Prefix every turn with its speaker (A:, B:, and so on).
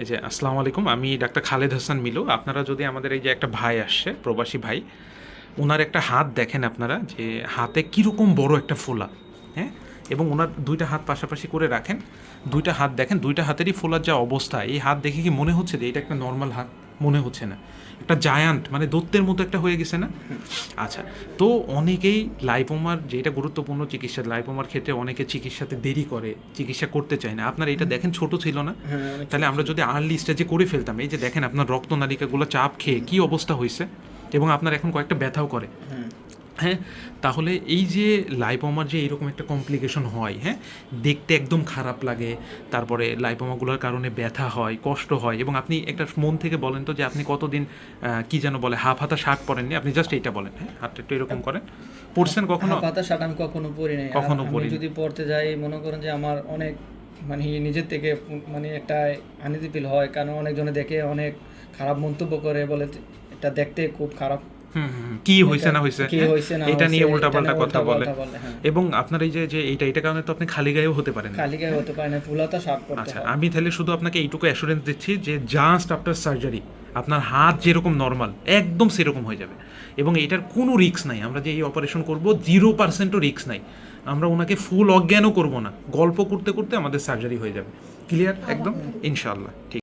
A: এই যে, আসসালামু আলাইকুম। আমি ডাক্তার খালেদ হাসান মিলু। আপনারা যদি আমাদের এই যে একটা ভাই আসছে, প্রবাসী ভাই ওনার একটা হাত দেখেন আপনারা যে হাতে কীরকম বড় একটা ফোলা হ্যাঁ? এবং ওনার দুইটা হাত পাশাপাশি করে রাখেন। দুইটা হাত দেখেন, দুইটা হাতেরই ফোলার যা অবস্থা, এই হাত দেখে কি মনে হচ্ছে যে এটা একটা নর্মাল হাত? মনে হচ্ছে না। একটা জায়ান্ট মানে দত্তের মতো একটা হয়ে গেছে না? আচ্ছা তো অনেকেই লাইপোমার যেটা গুরুত্বপূর্ণ চিকিৎসা লাইপোমার ক্ষেত্রে অনেকে চিকিৎসাতে দেরি করে চিকিৎসা করতে চায় না। আপনার এটা দেখেন ছোট ছিল না? তাহলে আমরা যদি আর্লি স্টেজে করে ফেলতাম এই যে দেখেন আপনার রক্তনালিকাগুলো চাপ খেয়ে কি অবস্থা হয়েছে? এবং আপনার এখন কয়েকটা ব্যথাও করে। হ্যাঁ তাহলে এই যে লাইপোমার যে এরকম একটা কমপ্লিকেশন হয় হ্যাঁ দেখতে একদম খারাপ লাগে তারপরে লাইপোমাগুলোর কারণে ব্যথা হয় কষ্ট হয় এবং আপনি একটা মন থেকে বলেন তো যে আপনি কতদিন কি যেন বলে হাফ হাতা শার্ট পরেননি আপনি জাস্ট এইটা বলেন হ্যাঁ হাতটা একটু এরকম করেন পড়ছেন কখনো
B: পাতা শার্ট আমি কখনো পরি নাই
A: কখনো পরিনি।
B: যদি পড়তে যাই মনে করেন যে আমার অনেক মানে নিজের থেকে মানে একটা আনিতি ফিল হয় কারণ অনেকজনে দেখে অনেক খারাপ মন্তব্য করে বলে এটা দেখতে খুব খারাপ।
A: কি হয়েছে না হ্যাঁ?
B: না
A: এটা নিয়ে উল্টাপাল্টা কথা বলে।
B: হ্যাঁ।
A: এবং আপনার এই যে যে এইটা এটা কারণে তো আপনি খালি গায়েও হতে পারেন।
B: খালি গায়ে হতে পারে না ফুলাতা শার্ট পরতে
A: আচ্ছা আমি তাহলে শুধু আপনাকে এইটুকু অ্যাসুরেন্স দিচ্ছি যে জাস্ট আফটার সার্জারি আপনার হাত যেরকম নর্মাল একদম সেরকম হয়ে যাবে। এবং এটার কোনো রিস্ক নাই। আমরা যে এই অপারেশন করব জিরো পার্সেন্টও রিস্ক নাই। আমরা ওনাকে ফুল অজ্ঞানও করব না। গল্প করতে করতে আমাদের সার্জারি হয়ে যাবে। ক্লিয়ার একদম? ইনশাল্লাহ ঠিক।